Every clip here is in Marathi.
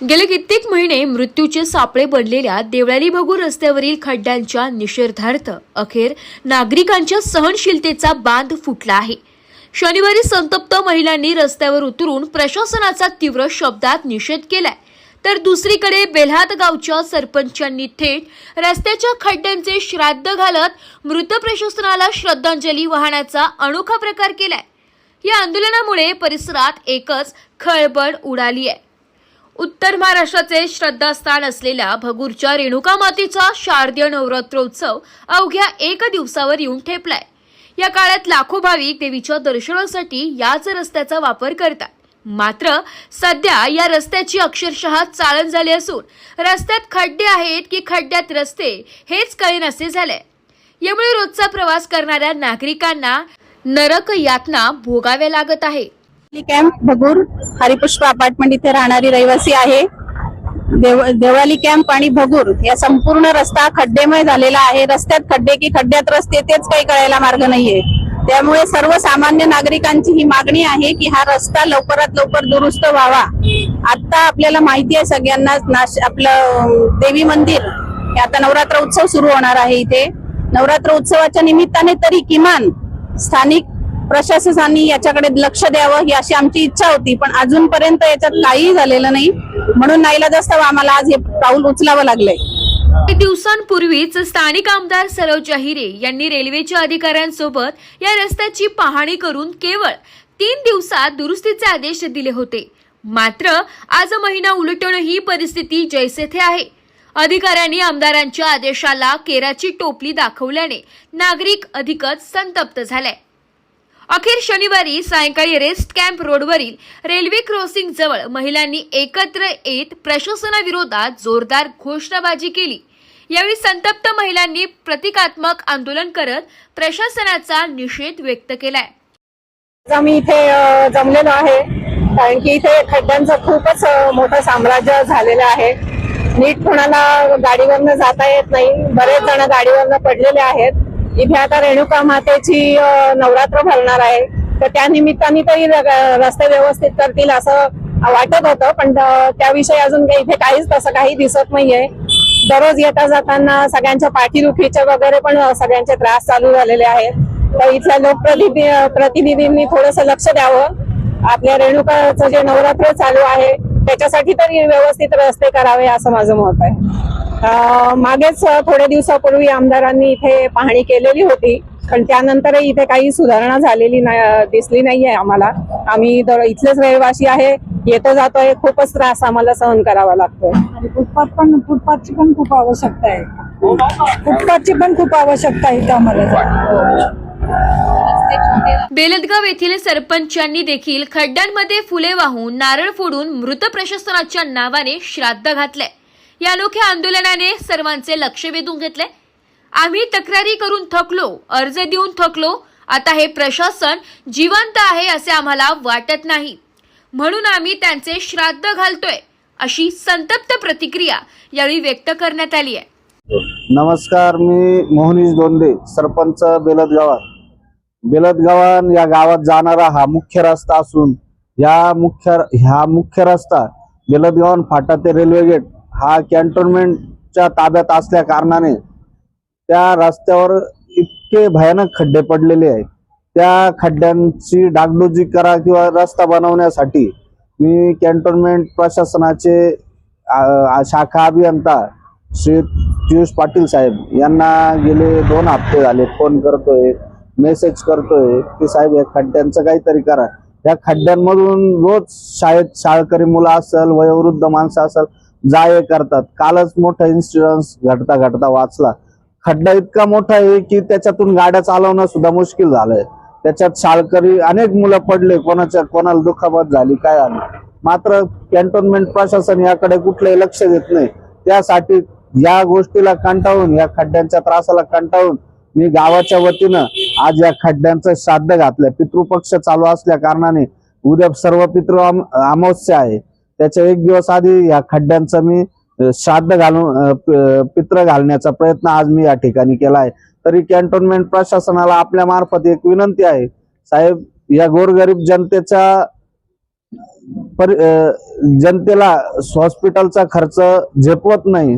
गेले कित्येक महिने मृत्यूचे सापळे पडलेल्या देवळाली भगूर रस्त्यावरील खड्ड्यांच्या निषेधार्थ अखेर नागरिकांच्या सहनशीलतेचा बांध फुटला आहे. शनिवारी संतप्त महिलांनी रस्त्यावर उतरून प्रशासनाचा तीव्र शब्दात निषेध केलाय. तर दुसरीकडे बेल्हात गावच्या सरपंचांनी थेट रस्त्याच्या खड्ड्यांचे श्राद्ध घालत मृत प्रशासनाला श्रद्धांजली वाहण्याचा अनोखा प्रकार केलाय. या आंदोलनामुळे परिसरात एकच खळबळ उडाली आहे. उत्तर महाराष्ट्राचे श्रद्धास्थान असलेल्या भगूरच्या रेणुका मातेचा शारदीय नवरात्रोत्सव अवघ्या एक दिवसावर येऊन ठेपलाय. या काळात लाखो भाविक देवीच्या दर्शनासाठी याच रस्त्याचा वापर करतात. मात्र सध्या या रस्त्याची अक्षरशः चाळण झाली असून रस्त्यात खड्डे आहेत की खड्ड्यात रस्ते हेच कळेनासे झाले यामुळे रोजचा प्रवास करणाऱ्या नागरिकांना नरक यातना भोगाव्या लागत आहे. कॅम्प भगूर हरिपुष्प अपार्टमेंट इथे राहणारी रहिवासी आहे. देव देवळाली कॅम्प आणि भगूर या संपूर्ण रस्ता खड्डेमय झालेला आहे. रस्त्यात खड्डे की खड्ड्यात रस्ते तेच काही कळायला मार्ग नाहीये. त्यामुळे सर्वसामान्य नागरिकांची ही मागणी आहे की हा रस्ता लवकरात लवकर दुरुस्त व्हावा. आता आपल्याला माहिती आहे सगळ्यांना नाश आपलं देवी मंदिर. हे आता नवरात्र उत्सव सुरू होणार आहे इथे. नवरात्र उत्सवाच्या निमित्ताने तरी किमान स्थानिक प्रशासनाने याच्याकडे लक्ष द्यावं ही अशी आमची इच्छा होती. पण अजूनपर्यंत याच्यात काहीही झालेलं नाही. म्हणून नाईलाजास्तव आम्हाला आज हे पाऊल उचलावं लागलंय. काही दिवसांपूर्वीच स्थानिक आमदार सरोज अहिरे यांनी रेल्वेच्या अधिकाऱ्यांसोबत या रस्त्याची पाहणी करून केवळ तीन दिवसात दुरुस्तीचे आदेश दिले होते. मात्र आज महिना उलटून ही परिस्थिती जैसेथे आहे. अधिकाऱ्यांनी आमदारांच्या आदेशाला केराची टोपली दाखवल्याने नागरिक अधिकच संतप्त झालाय अखेर शनिवारी सायंकाळी रेस्ट कॅम्प रोडवरील रेल्वे क्रॉसिंग जवळ महिलांनी एकत्र येत प्रशासनाविरोधात जोरदार घोषणाबाजी केली. यावेळी संतप्त महिलांनी प्रतिकात्मक आंदोलन करत प्रशासनाचा निषेध व्यक्त केलाय. आम्ही इथे जमलेलो आहे. कारण की इथे खड्ड्यांचं खूपच मोठं साम्राज्य झालेलं आहे. नीट कोणाला गाडीवरनं जाता येत नाही. बरेच जण गाडीवरनं पडलेले आहेत. इथे आता रेणुका मातेची नवरात्र भरणार आहे. तर त्या निमित्ताने तरी रस्ते व्यवस्थित करतील असं वाटत होतं पण त्याविषयी अजून काही इथे काहीच तसं काही दिसत नाहीये. दररोज येता जाताना सगळ्यांच्या पाठीदुखीचे वगैरे पण सगळ्यांचे त्रास चालू झालेले आहेत. तर इथल्या लोकप्रतिनिधी प्रतिनिधींनी थोडस लक्ष द्यावं. आपल्या रेणुकाचं जे नवरात्र चालू आहे त्याच्यासाठी तरी व्यवस्थित रस्ते करावे असं माझं मत आहे. मागेच थोड्या दिवसापूर्वी आमदारांनी इथे पाहणी केलेली होती. पण त्यानंतरही इथे काही सुधारणा झालेली नाही दिसली नाहीये आम्हाला. आम्ही दर- इथलेच रहिवासी आहे. येतो जातोय. खूपच त्रास आम्हाला सहन करावा लागतोय. फुटपाथ पण फुटपाथची पण खूप आवश्यकता आहे. फुटपाथची पण खूप आवश्यकता आहे इथं आम्हाला. बेलदगाव येथील सरपंचांनी देखील खड्ड्यांमध्ये फुले वाहून नारळ फोडून मृत प्रशासनाच्या नावाने श्राद्ध घातले या अनोख्या आंदोलनाने सर्वांचे लक्ष वेधून घेतले. आम्ही तक्रारी करून थकलो अर्ज देऊन थकलो. आता हे प्रशासन जिवंत आहे असे आम्हाला वाटत नाही. म्हणून आम्ही त्यांचे श्राद्ध घालतोय अशी संतप्त प्रतिक्रिया यावेळी व्यक्त करण्यात आली आहे. नमस्कार मी मोहनीश दोंडे सरपंच बेलद गावात बेलद गावान या गावात जाणारा हा मुख्य रस्ता असून या मुख्य ह्या मुख्य रस्ता बेलदगावान फाटा ते रेल्वे गेट हा कॅन्टोन्मेंटच्या ताब्यात असल्या कारणाने त्या रस्त्यावर इतके भयानक खड्डे पडलेले आहेत. त्या खड्ड्यांची डागडुजी करा किंवा रस्ता बनवण्यासाठी मी कॅन्टोन्मेंट प्रशासनाचे शाखा अभियंता श्री पियुष पाटील साहेब यांना गेले दोन हप्ते झाले. फोन करतोय मेसेज करतोय की साहेब या खड्ड्यांचं काहीतरी करा. या खड्ड्यांमधून रोज शाळेत शाळकरी मुलं असेल वयोवृद्ध माणसं असेल जाये करतात. कालच मोठा इन्सिडन्स घडता घडता वाचला. खड्डा इतका मोठा आहे की त्याच्यातून गाड्या चालवणं सुद्धा मुश्किल झालंय. त्याच्यात शाळकरी अनेक मुलं पडले कोणाच्या कोणाला दुखापत झाली काय आली मात्र कॅन्टोन्मेंट प्रशासन याकडे कुठलंही लक्ष देत नाही. त्यासाठी या गोष्टीला कंटाळून या खड्ड्यांच्या त्रासाला कंटाळून मी गावाच्या वतीनं आज या खड्ड्यांचं श्राद्ध घातलंय. पितृपक्ष चालू असल्या कारणाने उद्या सर्व पितृ अमावस्या आहे. त्याच्या एक दिवस आधी या खड्ड्यांचं मी श्राद्ध घालून पित्र घालण्याचा प्रयत्न आज मी या ठिकाणी केला आहे. तरी कॅन्टोन्मेंट प्रशासनाला आपल्या मार्फत एक विनंती आहे. साहेब या गोरगरीब जनतेच्या जनतेला हॉस्पिटलचा खर्च झेपवत नाही.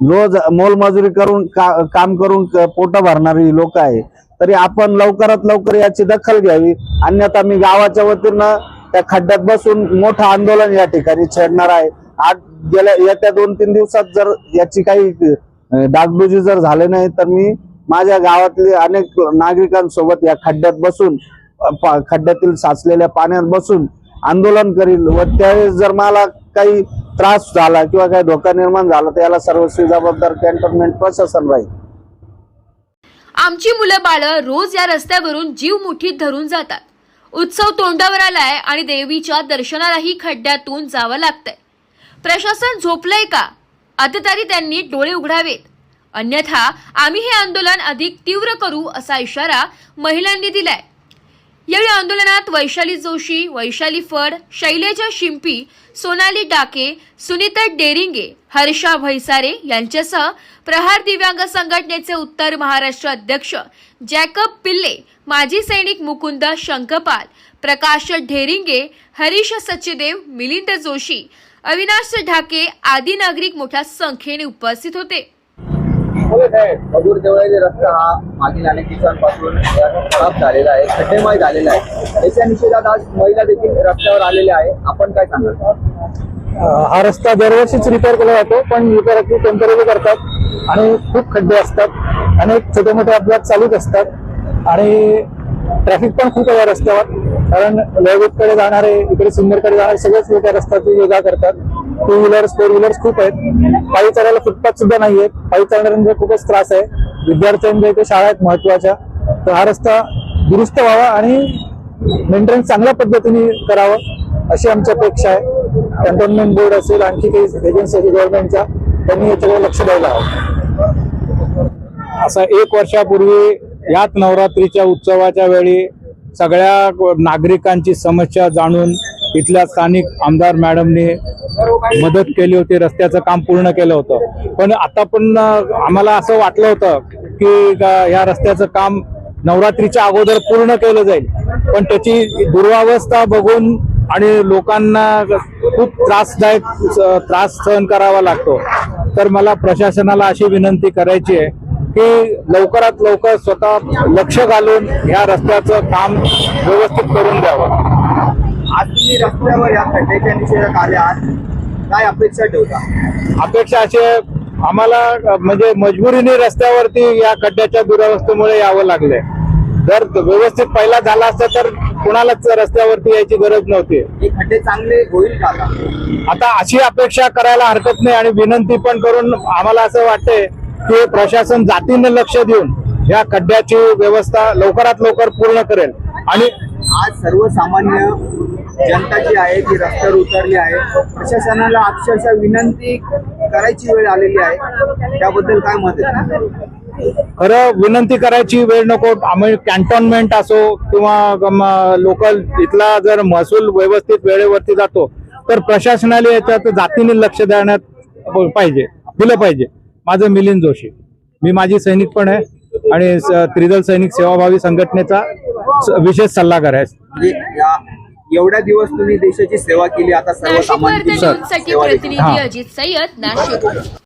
रोज मोलमजुरी करून का, काम करून पोट भरणारी लोक आहे. तरी आपण लवकरात लवकर याची दखल घ्यावी. अन्यथा मी गावाच्या वतीनं त्या खड्ड्यात बसून मोठं आंदोलन या ठिकाणी छेडणार आहे. आज गेल्या येत्या दोन तीन दिवसात जर याची काही डागडुजी जर झाले नाही तर मी माझ्या गावातले अनेक नागरिकांसोबत या खड्ड्यात बसून खड्ड्यातील साचलेल्या पाण्यात बसून आंदोलन करील व त्यावेळेस जर मला काही त्रास झाला किंवा काही धोका निर्माण झाला तर याला सर्वस्वी जबाबदार कॅन्टोन्मेंट प्रशासन राहील. आमची मुलं बाळं रोज या रस्त्यावरून जीव मुठीत धरून जातात. उत्सव तोंडावर आलाय आणि देवीच्या दर्शनालाही खड्ड्यातून जावं लागतंय. प्रशासन झोपलंय का? आता तरी त्यांनी डोळे उघडावेत. अन्यथा आम्ही हे आंदोलन अधिक तीव्र करू असा इशारा महिलांनी दिलाय. यावेळी आंदोलनात वैशाली जोशी वैशाली फड शैलेजा शिंपी सोनाली डाके सुनीता डेरिंगे हर्षा भैसारे यांच्यासह प्रहार दिव्यांग संघटनेचे उत्तर महाराष्ट्र अध्यक्ष जॅकब पिल्ले माजी सैनिक मुकुंद शंखपाल प्रकाश ढेरिंगे हरीश सचिदेव मिलिंद जोशी अविनाश ढाके आदी नागरिक मोठ्या संख्येने उपस्थित होते. मजूर देवळाचे रस्ता हा मागील अनेक दिवसांपासून खराब झालेला आहे खड्डेमय झालेला आहे त्याच्या निषेधात आज महिला देखील रस्त्यावर आलेल्या आहे आपण काय सांगाल? हा रस्ता दरवर्षीच रिपेअर केला जातो पण रिपेअर अगदी टेंपररी करतात आणि खूप खड्डे असतात अनेक छोटे मोठे अपघात चालूच असतात. आणि ट्रॅफिक पण खूप आहे या रस्त्यावर कारण कडे जाणारे इकडे सुंदरकडे जाणारे सगळेच लोक या रस्त्याची योगा करतात. टू व्हीलर्स फोर व्हीलर्स खूप आहेत. पायी चालायला फुटपाथ सुद्धा नाही आहेत पायी चालणाऱ्यांचा खूपच त्रास आहे. विद्यार्थ्यांच्या इथे शाळा आहेत महत्त्वाच्या तर हा रस्ता दुरुस्त व्हावा आणि मेंटेनन्स चांगल्या पद्धतीने करावं अशी आमची अपेक्षा आहे. कॅन्टोन्मेंट बोर्ड असेल आणखी काही एजन्सी असेल गव्हर्नमेंटच्या त्यांनी याच्याकडे लक्ष द्यायला हवं. असं एक वर्षापूर्वी याच नवरात्रीच्या उत्सवाच्या वेळी सगळ्या नागरिकांची समस्या जाणून इथल्या स्थानिक आमदार मॅडमनी मदत केली होती रस्त्याचं काम पूर्ण केलं होतं. पण आता पण आम्हाला असं वाटलं होतं की या रस्त्याचं काम नवरात्रीच्या अगोदर पूर्ण केलं जाईल. पण त्याची दुर्वावस्था बघून आणि लोकांना खूप त्रासदायक त्रास सहन करावा लागतो. तर मला प्रशासनाला अशी विनंती करायची आहे की लवकरात लवकर स्वतः लक्ष घालून ह्या रस्त्याचं काम व्यवस्थित करून द्यावं. तुम्ही रस्त्यावर या खड्ड्याच्या निषेधात आहात. काय अपेक्षा ठेवता? अपेक्षा अशी आहे, आम्हाला म्हणजे मजबुरीने रस्त्यावरती या खड्ड्याच्या दुरावस्थेमुळे यावं लागलंय. जर व्यवस्थित पहिला झाला असता तर कुणालाच रस्त्यावरती यायची गरज नव्हती. खड्डे चांगले होईल का आता? आता अशी अपेक्षा करायला हरकत नाही आणि विनंती पण करून आम्हाला असं वाटतंय की प्रशासन जातीनं लक्ष देऊन या खड्ड्याची व्यवस्था लवकरात लवकर पूर्ण करेल. आणि आज सर्वसामान्य जनता जी आहे ती रस्त्यावर उतरली आहे. प्रशासनाला अक्षरशः विनंती करायची वेळ आलेली आहे. त्याबद्दल काय मत आहे? खरं विनंती करायची वेळ नको. आम्ही कॅन्टोन्मेंट असो किंवा लोकल इथला जर महसूल व्यवस्थित वेळेवरती जातो तर प्रशासनाला याच्यात जातीने लक्ष देण्यात पाहिजे दिलं पाहिजे. माझं मिलिंद जोशी. मी माझी सैनिक पण आहे आणि त्रिदल सैनिक सेवाभावी संघटनेचा विशेष सल्लागार आहे. म्हणजे एवढ्या दिवस तुम्ही देशाची सेवा केली आता सर्वसामान्य. प्रतिनिधी. अजित सय्यद नाशिक